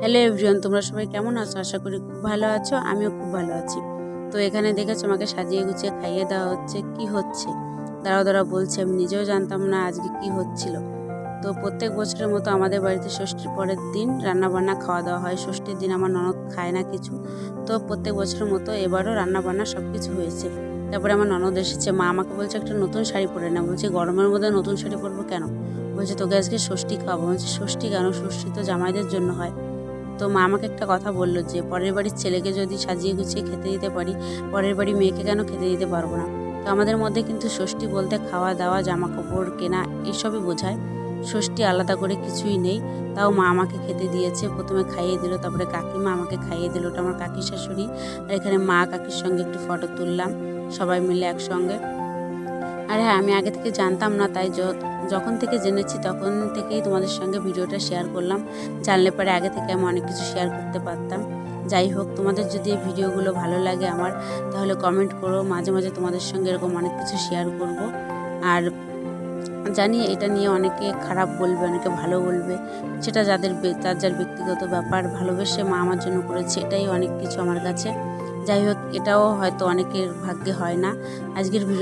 Hello everyone, তোমরা সবাই কেমন আছো? আশা করি খুব ভালো আছো, আমিও খুব ভালো আছি। তো এখানে দেখেছ আমাকে সাজিয়ে গুছিয়ে খাইয়ে দেওয়া হচ্ছে, কি হচ্ছে? দাঁড়াও দাঁড়াও, বলছে, আমি নিজেও জানতাম না আজকে কি হচ্ছিল। তো প্রত্যেক বছরের মতো আমাদের বাড়িতে ষষ্ঠীর পরের দিন রান্না বান্না খাওয়া দাওয়া হয়। ষষ্ঠীর দিন আমার ননদ খায় না কিছু। তো প্রত্যেক বছরের মতো এবারও রান্না বান্না সব কিছু হয়েছে। তারপরে আমার ননদ এসেছে, মা আমাকে বলছে একটা নতুন শাড়ি পরে না। বলছে, গরমের মধ্যে নতুন শাড়ি পরবো কেন? বলছে, তোকে আজকে ষষ্ঠী খাওয়াবো। বলছে, ষষ্ঠী কেন? ষষ্ঠী তো জামাইদের জন্য হয়। তো মা আমাকে একটা কথা বলল যে, পরের বাড়ির ছেলেকে যদি সাজিয়ে গুছিয়ে খেতে দিতে পারি, পরের বাড়ি মেয়েকে কেন খেতে দিতে পারব না? তো আমাদের মধ্যে কিন্তু ষষ্ঠী বলতে খাওয়া দাওয়া জামা কাপড় কেনা এসবই বোঝায়। ষষ্ঠী আলাদা করে কিছুই নেই। তাও মা আমাকে খেতে দিয়েছে। প্রথমে খাইয়ে দিল, তারপরে কাকিমা আমাকে খাইয়ে দিল। ওটা আমার কাকি শাশুড়ি। আর এখানে মা কাকির সঙ্গে একটু ফটো তুললাম। সবাই মিলে একসঙ্গে। আর হ্যাঁ আমি আগে থেকে জানতাম না, তাই যখন থেকে জেনেছি তখন থেকেই তোমাদের সঙ্গে ভিডিওটা শেয়ার করলাম। জানলে পরে আগে থেকে আমি অনেক কিছু শেয়ার করতে পারতাম। যাই হোক, তোমাদের যদি এই ভিডিওগুলো ভালো লাগে আমার, তাহলে কমেন্ট করো। মাঝে মাঝে তোমাদের সঙ্গে এরকম অনেক কিছু শেয়ার করব। আর জানি এটা নিয়ে অনেকে খারাপ বলবে, অনেকে ভালো বলবে। সেটা যাদের তার যার ব্যক্তিগত ব্যাপার, ভালোবেসে মা আমার জন্য করেছে, এটাই অনেক কিছু আমার কাছে। যাই হোক, এটাও হয়তো অনেকের ভাগ্যে হয় না। আজকের ভিডিও